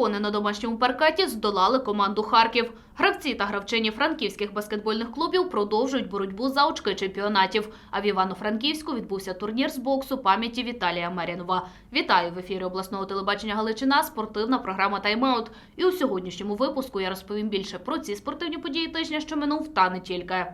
дракони на домашньому паркеті здолали команду Харків. Гравці та гравчині франківських баскетбольних клубів продовжують боротьбу за очки чемпіонатів. А в Івано-Франківську відбувся турнір з боксу пам'яті Віталія Мерінова. Вітаю в ефірі обласного телебачення Галичина. Спортивна програма Тайм-аут. І у сьогоднішньому випуску я розповім більше про ці спортивні події тижня, що минув, та не тільки.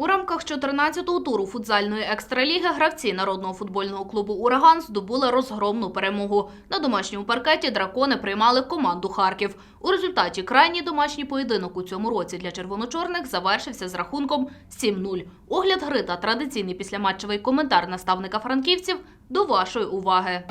У рамках 14-го туру футзальної екстраліги гравці народного футбольного клубу Ураган здобули розгромну перемогу. На домашньому паркеті дракони приймали команду Харків. У результаті крайній домашній поєдинок у цьому році для червоночорних завершився з рахунком 7-0. Огляд гри та традиційний післяматчевий коментар наставника франківців до вашої уваги.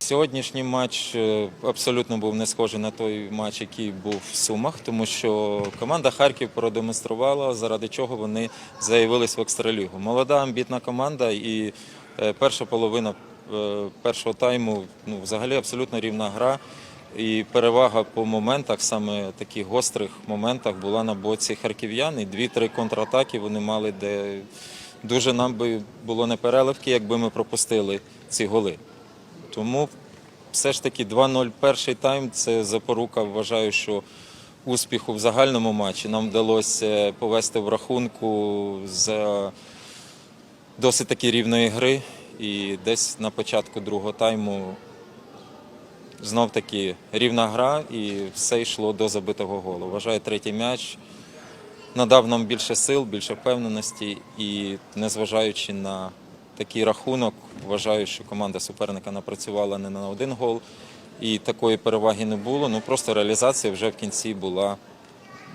Сьогоднішній матч е, абсолютно був не схожий на той матч, який був в Сумах, тому що команда Харків продемонструвала, заради чого вони заявились в екстралігу. Молода амбітна команда, і е, перша половина е, першого тайму ну, взагалі абсолютно рівна гра. І перевага по моментах, саме таких гострих моментах, була на боці харків'ян. І дві-три контратаки вони мали, де дуже нам би було не переливки, якби ми пропустили ці голи. Тому все ж таки 2-0 перший тайм це запорука. Вважаю, що успіху в загальному матчі нам вдалося повести в рахунку за досить таки рівної гри. І десь на початку другого тайму знов таки рівна гра, і все йшло до забитого голу. Вважаю, третій м'яч надав нам більше сил, більше впевненості, і незважаючи на такий рахунок, вважаю, що команда суперника напрацювала не на один гол, і такої переваги не було. Ну просто реалізація вже в кінці була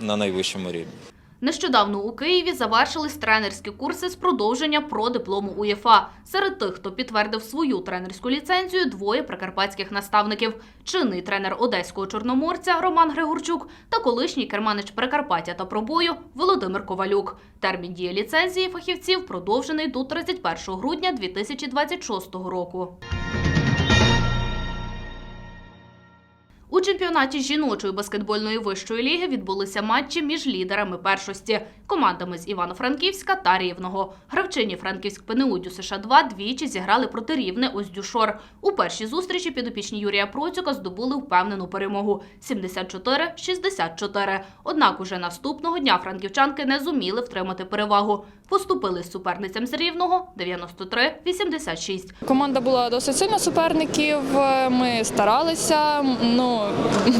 на найвищому рівні. Нещодавно у Києві завершились тренерські курси з продовження про диплому УЄФА. Серед тих, хто підтвердив свою тренерську ліцензію, двоє прикарпатських наставників: чинний тренер одеського чорноморця Роман Григорчук та колишній керманич Прикарпаття та пробою Володимир Ковалюк. Термін дії ліцензії фахівців продовжений до 31 грудня 2026 року. У чемпіонаті жіночої баскетбольної вищої ліги відбулися матчі між лідерами першості командами з Івано-Франківська та Рівного. Гравчині Франківськ ПНУ США 2 двічі зіграли проти рівне Оздюшор. У першій зустрічі підопічні Юрія Процюка здобули впевнену перемогу 74-64. Однак уже наступного дня франківчанки не зуміли втримати перевагу. Поступили з суперницям з рівного 93-86. Команда була досить сильна суперників. Ми старалися. Ну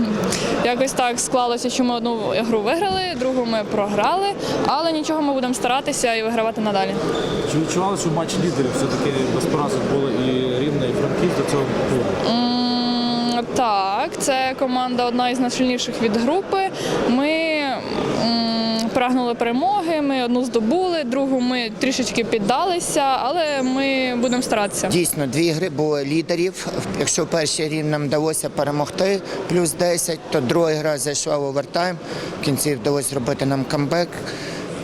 якось так склалося, що ми одну гру виграли, другу ми програли, але нічого ми будемо старатися і вигравати надалі. Чи відчували, що матч лідерів все-таки без поразок були і Рівне, і Франківськ до цього клубу? Так, це команда одна із найсильніших від групи. Ми м, прагнули перемоги. Ми одну здобули, другу ми трішечки піддалися, але ми будемо старатися. Дійсно, дві гри були лідерів. Якщо в першій рівні нам вдалося перемогти, плюс 10, то друга гра зайшла в овертайм. В кінці вдалося зробити нам камбек,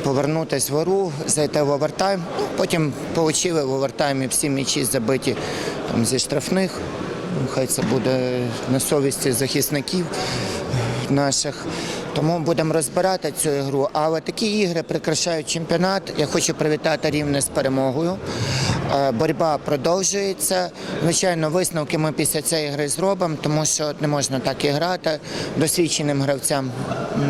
повернутися в гру, зайти в овертайм. Ну, Потім отримали в овертаймі всі м'ячі забиті там, зі штрафних. Ну, Хай це буде на совісті захисників наших. Тому будемо розбирати цю ігру. Але такі ігри прикрашають чемпіонат. Я хочу привітати рівне з перемогою. Е, Боротьба продовжується. Звичайно, висновки ми після цієї гри зробимо, тому що не можна так і грати. Досвідченим гравцям,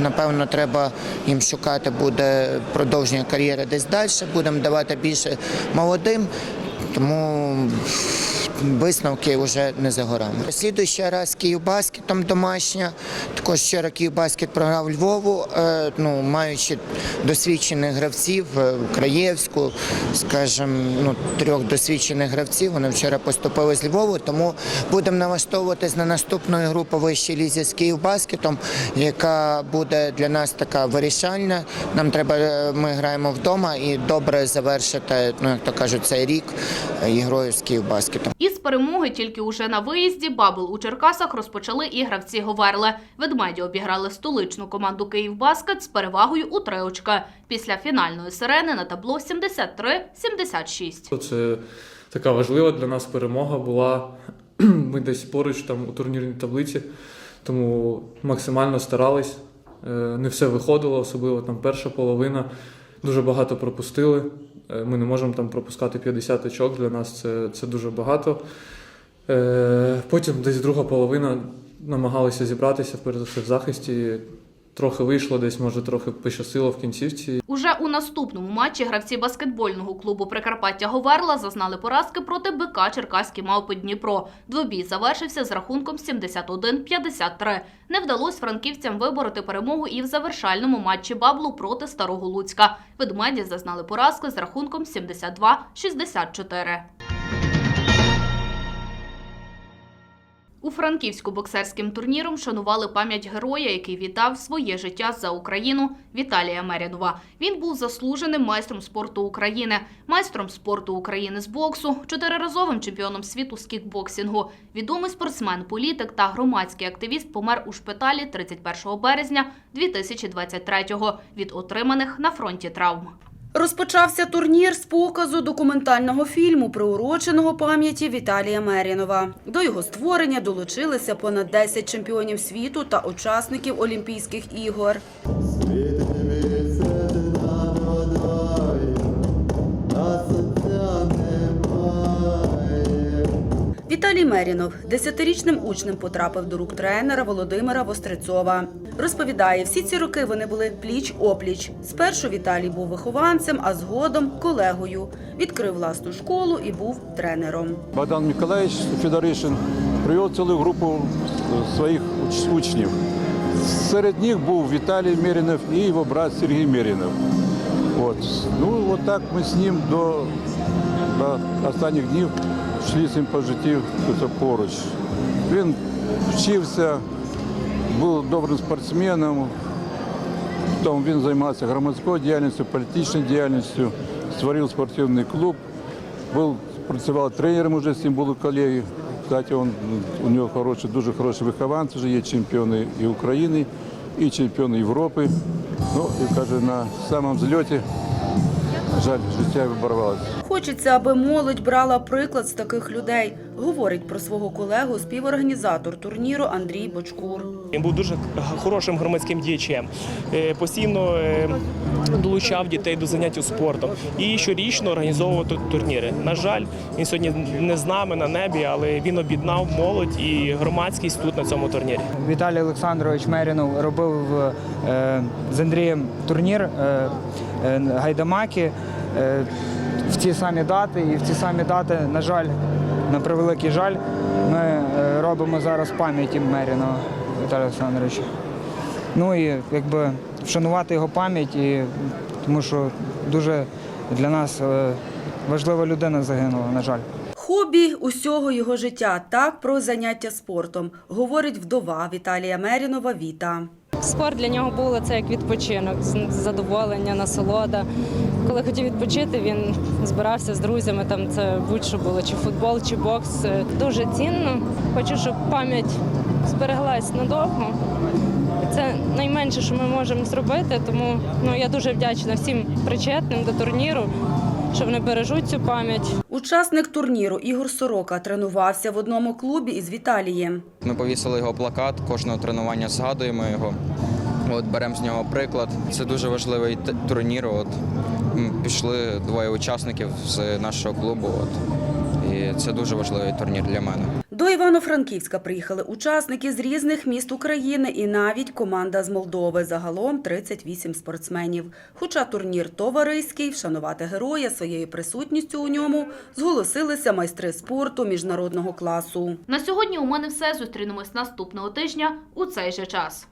напевно, треба їм шукати буде продовження кар'єри десь далі. Будемо давати більше молодим. Тому висновки вже не за горами. Слідуючий раз Київбаскетом домашня. Також вчора Київбаскет програв Львову, е, ну, маючи досвідчених гравців, е, Краєвську, скажімо, ну, трьох досвідчених гравців. Вони вчора поступили з Львову, тому будемо налаштовуватись на наступну гру по вищій лізі з Київбаскетом, яка буде для нас така вирішальна. Нам треба, е, ми граємо вдома і добре завершити, ну як то кажуть, цей рік ігрою з Київбаскетом. Із перемоги тільки уже на виїзді Бабл у Черкасах розпочали і гравці Говерли. Ведмеді обіграли столичну команду «Київбаскет» з перевагою у три очка. Після фінальної сирени на табло 73-76. Це така важлива для нас перемога була. Ми десь поруч там у турнірній таблиці, тому максимально старались. Е, Не все виходило, особливо там перша половина. Дуже багато пропустили. Е, Ми не можемо там пропускати 50 очок. Для нас це, це дуже багато. Е, Потім десь друга половина намагалися зібратися перш за все в захисті. Трохи вийшло, десь може трохи пощастило в кінцівці. Уже у наступному матчі гравці баскетбольного клубу Прикарпаття Говерла зазнали поразки проти БК Черкаські мавпи Дніпро. Двобій завершився з рахунком 71-53. Не вдалося франківцям вибороти перемогу і в завершальному матчі Баблу проти Старого Луцька. Ведмеді зазнали поразки з рахунком 72-64. У Франківську боксерським турніром шанували пам'ять героя, який віддав своє життя за Україну Віталія Мерінова. Він був заслуженим майстром спорту України, майстром спорту України з боксу, чотириразовим чемпіоном світу з кікбоксингу. Відомий спортсмен, політик та громадський активіст помер у шпиталі 31 березня 2023-го від отриманих на фронті травм. Розпочався турнір з показу документального фільму, приуроченого пам'яті Віталія Мерінова. До його створення долучилися понад 10 чемпіонів світу та учасників Олімпійських ігор. Віталій Мерінов десятирічним учнем потрапив до рук тренера Володимира Вострецова. Розповідає, всі ці роки вони були пліч-опліч. Спершу Віталій був вихованцем, а згодом колегою. Відкрив власну школу і був тренером. Богдан Миколаївич Федоришин привів цілу групу е, своїх учнів. Серед них був Віталій Мерінов і його брат Сергій Мерінов. От. Ну, от так ми з ним до, до останніх днів йшли з ним по житті поруч. Він вчився, був добрим спортсменом, Потім він займався громадською діяльністю, політичною діяльністю, створив спортивний клуб, був, працював тренером уже з ним були колеги. Кстати, он, у нього хороші, дуже хороші вихованці, вже є чемпіони і України, і чемпіони Європи. Ну, і каже, на самому зльоті, жаль, життя оборвалося. Хочеться, аби молодь брала приклад з таких людей, говорить про свого колегу співорганізатор турніру Андрій Бочкур. Він був дуже хорошим громадським діячем, Е, постійно е, долучав дітей до заняття спортом і щорічно організовував тут турніри. На жаль, він сьогодні не з нами на небі, але він об'єднав молодь і громадськість тут на цьому турнірі. Віталій Олександрович Мерінов робив е, з Андрієм турнір Гайдамаки в ті самі дати. І в ці самі дати, на жаль, на превеликий жаль, ми е, робимо зараз пам'яті Мерінова Віталія Олександровича. Ну і якби вшанувати його пам'ять, і, тому що дуже для нас е, важлива людина загинула, на жаль. Хобі усього його життя. Так про заняття спортом говорить вдова Віталія Мерінова Віта. Спорт для нього було це як відпочинок, з- задоволення, насолода. Коли хотів відпочити, він збирався з друзями. Там це будь-що було, чи футбол, чи бокс. Дуже цінно. Хочу, щоб пам'ять збереглась надовго. Це найменше, що ми можемо зробити. Тому ну я дуже вдячна всім причетним до турніру, що вони бережуть цю пам'ять. Учасник турніру Ігор Сорока тренувався в одному клубі із Віталієм. Ми повісили його плакат, кожного тренування згадуємо його. От беремо з нього приклад. Це дуже важливий турнір. От пішли двоє учасників з нашого клубу. От і це дуже важливий турнір для мене. До Івано-Франківська приїхали учасники з різних міст України і навіть команда з Молдови. Загалом 38 спортсменів. Хоча турнір товариський, вшанувати героя своєю присутністю у ньому зголосилися майстри спорту міжнародного класу. На сьогодні у мене все. Зустрінемось наступного тижня у цей же час.